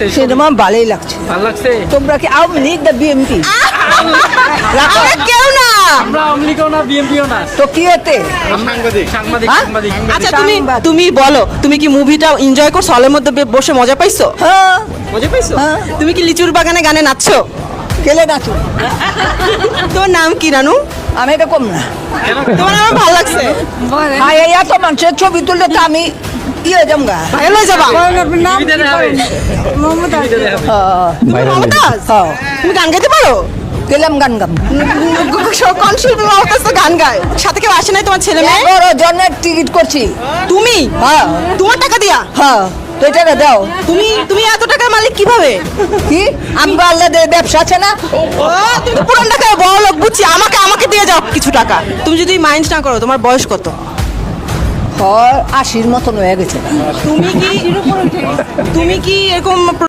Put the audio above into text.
লাগছে? সিনেমা ভালোই লাগছে। ভালো লাগছে? তোমরা কি আওয়ামী লীগ না বিএমপি আমরা কেউ না। আমরা আওয়ামী লীগও না বিএনপিও না। তো কি হতে? সাংবাদিক সাংবাদিক হ্যাঁ? আচ্ছা তুমি তুমি বলো তুমি কি মুভিটা এনজয় করছ? হলের মধ্যে বসে মজা পাইছো? হ্যাঁ। মজা পাইছো? হ্যাঁ। তুমি কি লিচুর বাগানে গানে নাচছো? কেলে নাচো। তোমার নাম কি রানু? আমি এটা কম না। তোমার আমার ভালো লাগছে। এত মানুষের ছবি তুললে তো আমি ইয়ে জমগা যাবা। তুমি মমতাজ? হ্যাঁ। তুমি গান গাইতে পারো? গেলাম গান গাম। শিল্পী তো গান গায়? সাথে কেউ আসে নাই তোমার ছেলে মেয়ে? টিকিট করছি। তুমি? হ্যাঁ। তোমার টাকা দিয়া? হ্যাঁ। তো এটা দাও। তুমি তুমি এত টাকার মালিক কীভাবে? কি? আমি আল্লাহ ব্যবসা আছে না? তুমি পুরান টাকায় বড় লোক বুঝছি। আমাকে আমাকে দিয়ে যাও কিছু টাকা। তুমি যদি মাইন্ড না করো তোমার বয়স কত? হয় আশির মতন হয়ে গেছে। তুমি কি তুমি কি এরকম